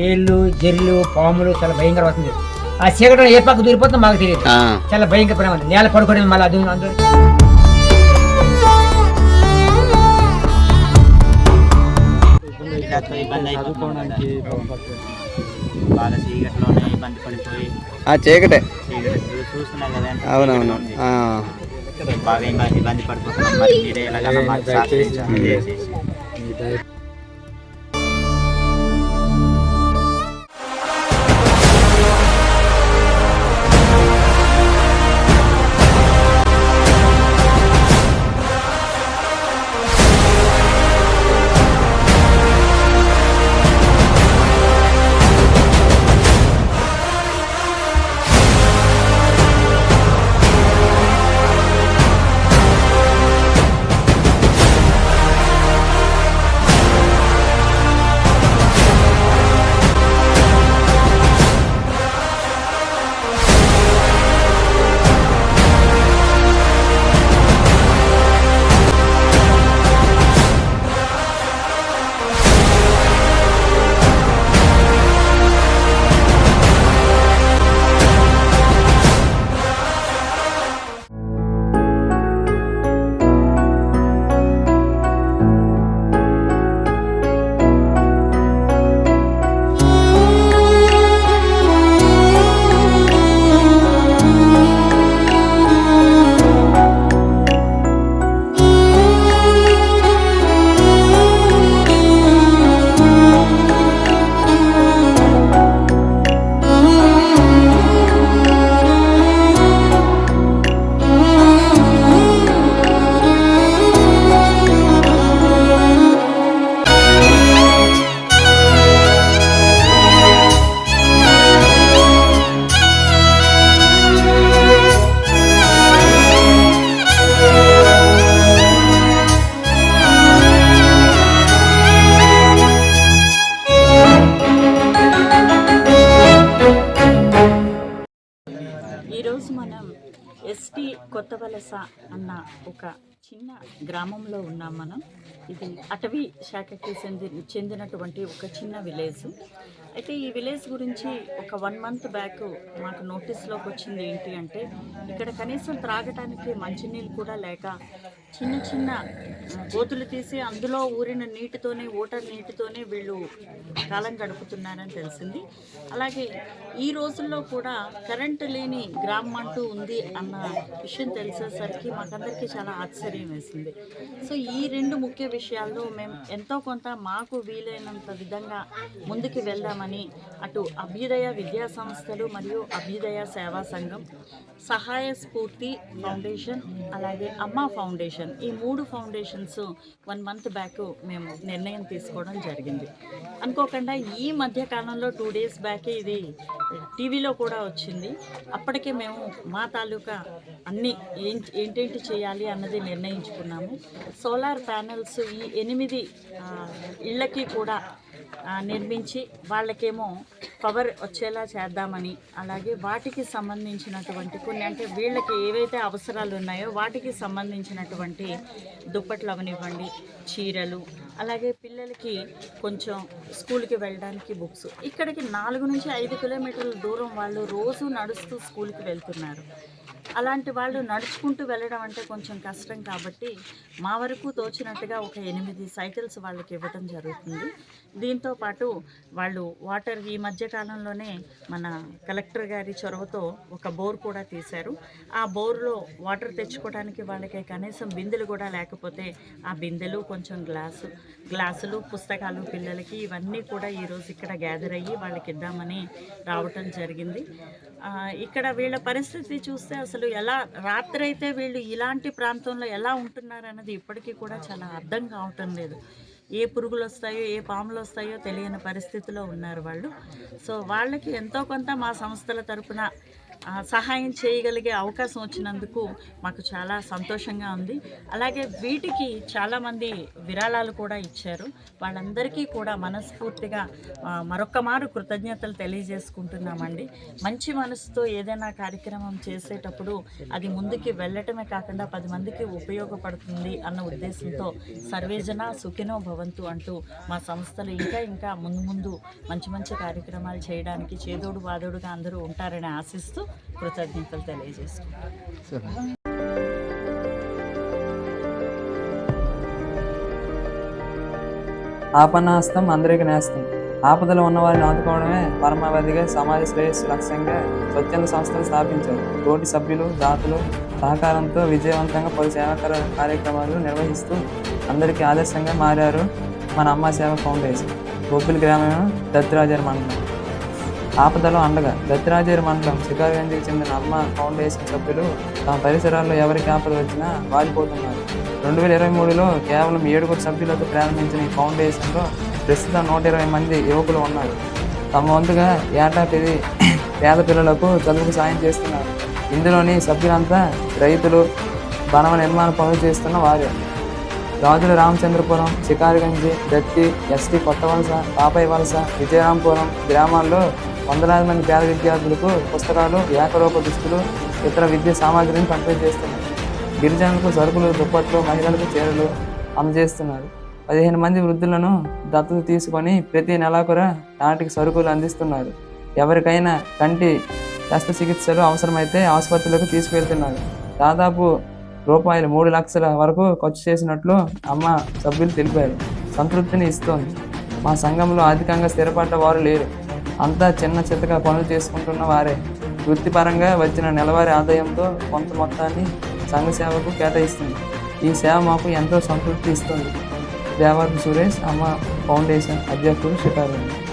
తేళ్ళు జెర్లు పాములు చాలా భయంకరం వస్తుంది ఆ చీకట్లో ఏ పక్క దూరిపోతుందో మాకు తెలియదు. చాలా భయంకరమైన నేల పడుకోవడం మళ్ళీ అది అందులో ఆ చీకటే. చీకటి అవునవును. బాగా ఇబ్బంది పడిపోతున్నాం మరి మీరే ఎలాగైనా మాకు మనం ఎస్టీ కొత్త వలస అన్న ఒక చిన్న గ్రామంలో ఉన్నాం మనం. ఇది అటవీ శాఖకి చెంది చెందినటువంటి ఒక చిన్న విలేజ్. అయితే ఈ విలేజ్ గురించి ఒక వన్ మంత్ బ్యాక్ మాకు నోటీస్లోకి వచ్చింది ఏంటి అంటే ఇక్కడ కనీసం త్రాగటానికి మంచినీళ్ళు కూడా లేక చిన్న చిన్న గోతులు తీసి అందులో ఊరిన నీటితోనే ఓటర్ నీటితోనే వీళ్ళు కాలం గడుపుతున్నారని తెలిసింది. అలాగే ఈ రోజుల్లో కూడా కరెంటు లేని గ్రామం అంటూ ఉంది అన్న విషయం తెలిసేసరికి మాకందరికీ చాలా ఆశ్చర్యం వేసింది. సో ఈ రెండు ముఖ్య విషయాల్లో మేము ఎంతో కొంత మాకు వీలైనంత విధంగా ముందుకు వెళ్దామని అటు అభ్యుదయ విద్యా సంస్థలు మరియు అభ్యుదయ సేవా సంఘం సహాయ స్ఫూర్తి ఫౌండేషన్ అలాగే అమ్మ ఫౌండేషన్ ఈ మూడు ఫౌండేషన్స్ వన్ మంత్ బ్యాక్ మేము నిర్ణయం తీసుకోవడం జరిగింది. అనుకోకుండా ఈ మధ్య కాలంలో టూ డేస్ బ్యాక్ ఇది టీవీలో కూడా వచ్చింది. అప్పటికే మేము మా తాలూకా అన్నీ ఏం ఏంటేంటి చేయాలి అన్నది నిర్ణయించుకున్నాము. సోలార్ ప్యానెల్స్ ఈ ఎనిమిది ఇళ్ళకి కూడా నిర్మించి వాళ్ళకేమో పవర్ వచ్చేలా చేద్దామని అలాగే వాటికి సంబంధించినటువంటి కొన్ని అంటే వీళ్ళకి ఏవైతే అవసరాలు ఉన్నాయో వాటికి సంబంధించినటువంటి దుప్పట్లు అవనివ్వండి చీరలు అలాగే పిల్లలకి కొంచెం స్కూల్కి వెళ్ళడానికి బుక్స్. ఇక్కడికి నాలుగు నుంచి ఐదు కిలోమీటర్ల దూరం వాళ్ళు రోజు నడుస్తూ స్కూల్కి వెళ్తున్నారు. అలాంటి వాళ్ళు నడుచుకుంటూ వెళ్ళడం అంటే కొంచెం కష్టం కాబట్టి మా వరకు తోచినట్టుగా ఒక ఎనిమిది సైకిల్స్ వాళ్ళకి ఇవ్వడం జరుగుతుంది. దీంతో పాటు వాళ్ళు వాటర్ ఈ మధ్య కాలంలోనే మన కలెక్టర్ గారి చొరవతో ఒక బోర్ కూడా తీశారు. ఆ బోర్లో వాటర్ తెచ్చుకోవడానికి వాళ్ళకి కనీసం బిందెలు కూడా లేకపోతే ఆ బిందెలు కొంచెం గ్లాసు గ్లాసులు పుస్తకాలు పిల్లలకి ఇవన్నీ కూడా ఈరోజు ఇక్కడ గ్యాదర్ అయ్యి వాళ్ళకి ఇద్దామని రావటం జరిగింది. ఇక్కడ వీళ్ళ పరిస్థితి చూస్తే అసలు ఎలా రాత్రి అయితే వీళ్ళు ఇలాంటి ప్రాంతంలో ఎలా ఉంటున్నారు అన్నది ఇప్పటికీ కూడా చాలా అర్థం కావటం లేదు. ఏ పురుగులు వస్తాయో ఏ పాములు వస్తాయో తెలియని పరిస్థితిలో ఉన్నారు వాళ్ళు. సో వాళ్ళకి ఎంతో కొంత మా సంస్థల తరపున సహాయం చేయగలిగే అవకాశం వచ్చినందుకు మాకు చాలా సంతోషంగా ఉంది. అలాగే వీటికి చాలామంది విరాళాలు కూడా ఇచ్చారు. వాళ్ళందరికీ కూడా మనస్ఫూర్తిగా మరొక్క మారు కృతజ్ఞతలు తెలియజేసుకుంటున్నామండి. మంచి మనసుతో ఏదైనా కార్యక్రమం చేసేటప్పుడు అది ముందుకి వెళ్ళటమే కాకుండా పది మందికి ఉపయోగపడుతుంది అన్న ఉద్దేశంతో సర్వేజన సుఖినో భవంతు అంటూ మా సంస్థలు ఇంకా ఇంకా ముందు ముందు మంచి మంచి కార్యక్రమాలు చేయడానికి చేదోడు వాదోడుగా అందరూ ఉంటారని ఆశిస్తూ కృతజ్ఞతలు తెలియజేసుకుంటాను ఆపన్నాస్తం అందరికీ నేస్తం. ఆపదలో ఉన్న వారిని ఆదుకోవడమే పరమావధిగా సమాజ శ్రేయస్సు లక్ష్యంగా స్వచ్ఛంద సంస్థలు స్థాపించారు. తోటి సభ్యులు దాతలు సహకారంతో విజయవంతంగా పలు సేవాకర కార్యక్రమాలు నిర్వహిస్తూ అందరికీ ఆదర్శంగా మారారు మన అమ్మ సేవ ఫౌండేషన్. గోపిల్ గ్రామం దత్రాజర్ మండలం. ఆపదలో అండగా దత్రాజేరు మండలం శిఖాగంజికి చెందిన అమ్మ ఫౌండేషన్ సభ్యులు తమ పరిసరాల్లో ఎవరికి ఆపద వచ్చినా వాలిపోతున్నారు. రెండు వేల ఇరవై మూడులో కేవలం ఏడుగురు సభ్యులతో ప్రారంభించిన ఈ ఫౌండేషన్లో ప్రస్తుతం నూట ఇరవై మంది యువకులు ఉన్నారు. తమ వంతుగా ఏటా పెరిగి పేద పిల్లలకు చదువుకు సాయం చేస్తున్నారు. ఇందులోని సభ్యులంతా రైతులు భవన నిర్మాణ పనులు చేస్తున్న వారే. రాజుల రామచంద్రపురం శికారిగంజి దత్తి ఎస్టీ కొత్త వలస పాపయ్య వలస విజయరాంపురం గ్రామాల్లో వందలాది మంది పేద విద్యార్థులకు పుస్తకాలు ఏకరూప దుస్తులు ఇతర విద్యా సామాగ్రిని పంపిణీ చేస్తున్నారు. గిరిజనులకు సరుకులు దుప్పట్లు మహిళలకు చీరలు అందజేస్తున్నారు. పదిహేను మంది వృద్ధులను దత్తత తీసుకొని ప్రతి నెలాఖరు నాటికి సరుకులు అందిస్తున్నారు. ఎవరికైనా కంటి శస్త్రచికిత్సలు అవసరమైతే ఆసుపత్రులకు తీసుకువెళ్తున్నారు. దాదాపు రూపాయలు మూడు లక్షల వరకు ఖర్చు చేసినట్లు అమ్మ సభ్యులు తెలిపారు. సంతృప్తిని ఇస్తోంది. మా సంఘంలో అధికంగా స్థిరపడ్డ వారు లేరు. అంతా చిన్న చిత్తగా పనులు చేసుకుంటున్న వారే. వృత్తిపరంగా వచ్చిన నెలవారీ ఆదాయంతో కొంత మొత్తాన్ని సంఘ సేవకు కేటాయిస్తుంది. ఈ సేవ మాకు ఎంతో సంతృప్తి ఇస్తుంది. దేవార్పు సురేష్ అమ్మ ఫౌండేషన్ అధ్యక్షుడు శిఖారు